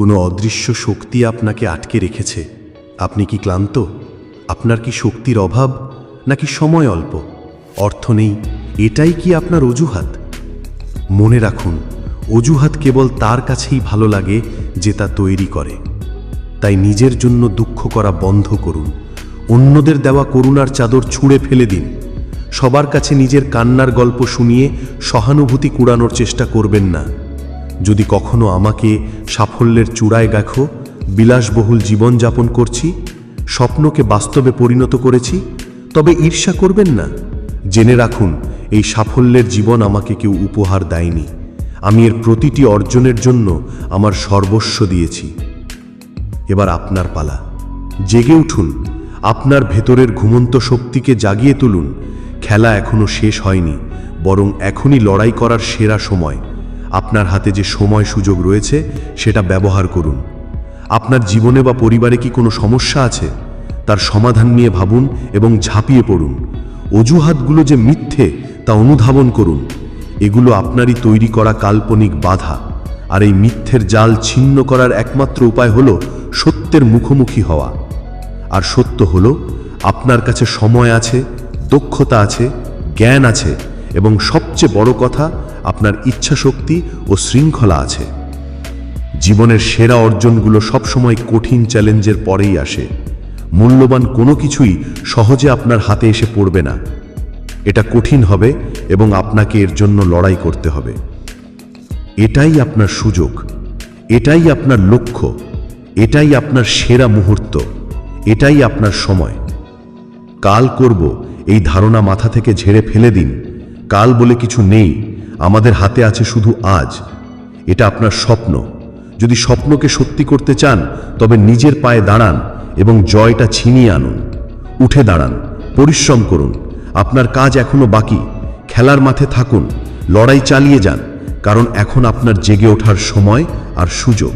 কোনো অদৃশ্য শক্তি আপনাকে আটকে রেখেছে। আপনি কি ক্লান্ত? আপনার কি শক্তির অভাব, নাকি সময় অল্প? অর্থ নেই, এটাই কি আপনার অজুহাত? মনে রাখুন, অজুহাত কেবল তার কাছেই ভালো লাগে যে তা তৈরি করে। তাই নিজের জন্য দুঃখ করা বন্ধ করুন। অন্যদের দেওয়া করুণার চাদর ছুঁড়ে ফেলে দিন। সবার কাছে নিজের কান্নার গল্প শুনিয়ে সহানুভূতি কুড়ানোর চেষ্টা করবেন না। যদি কখনো আমাকে সাফল্যের চূড়ায় দেখো, বিলাসবহুল জীবনযাপন করছি, স্বপ্নকে বাস্তবে পরিণত করেছি, তবে ঈর্ষা করবেন না। জেনে রাখুন, এই সাফল্যের জীবন আমাকে কেউ উপহার দেয়নি। আমি এর প্রতিটি অর্জনের জন্য আমার সর্বস্ব দিয়েছি। এবার আপনার পালা। জেগে উঠুন। আপনার ভেতরের ঘুমন্ত শক্তিকে জাগিয়ে তুলুন। খেলা এখনও শেষ হয়নি, বরং এখনই লড়াই করার সেরা সময়। আপনার হাতে যে সময় সুযোগ রয়েছে, সেটা ব্যবহার করুন। আপনার জীবনে বা পরিবারে কি কোনো সমস্যা আছে? তার সমাধান নিয়ে ভাবুন এবং ঝাঁপিয়ে পড়ুন। অজুহাতগুলো যে মিথ্যে, তা অনুধাবন করুন। এগুলো আপনারই তৈরি করা কাল্পনিক বাধা। আর এই মিথ্যের জাল ছিন্ন করার একমাত্র উপায় হলো সত্যের মুখোমুখি হওয়া। আর সত্য হলো, আপনার কাছে সময় আছে, দক্ষতা আছে, জ্ঞান আছে এবং সবচেয়ে বড় কথা, আপনার ইচ্ছাশক্তি ও শৃঙ্খলা আছে। জীবনের সেরা অর্জনগুলো সবসময় কঠিন চ্যালেঞ্জের পরেই আসে। মূল্যবান কোনো কিছুই সহজে আপনার হাতে এসে পড়বে না। এটা কঠিন হবে এবং আপনাকে এর জন্য লড়াই করতে হবে। এটাই আপনার সুযোগ। এটাই আপনার লক্ষ্য। এটাই আপনার সেরা মুহূর্ত। এটাই আপনার সময়। কাল করব, এই ধারণা মাথা থেকে ঝেড়ে ফেলে দিন। কাল বলে কিছু নেই, আমাদের হাতে আছে শুধু আজ। এটা আপনার স্বপ্ন। যদি স্বপ্নকে সত্যি করতে চান, তবে নিজের পায়ে দাঁড়ান এবং জয়টা ছিনিয়ে আনুন। উঠে দাঁড়ান, পরিশ্রম করুন। আপনার কাজ এখনও বাকি। খেলার মাঠে থাকুন, লড়াই চালিয়ে যান, কারণ এখন আপনার জেগে ওঠার সময় আর সুযোগ।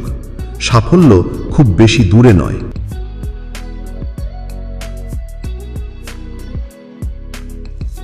সাফল্য খুব বেশি দূরে নয়।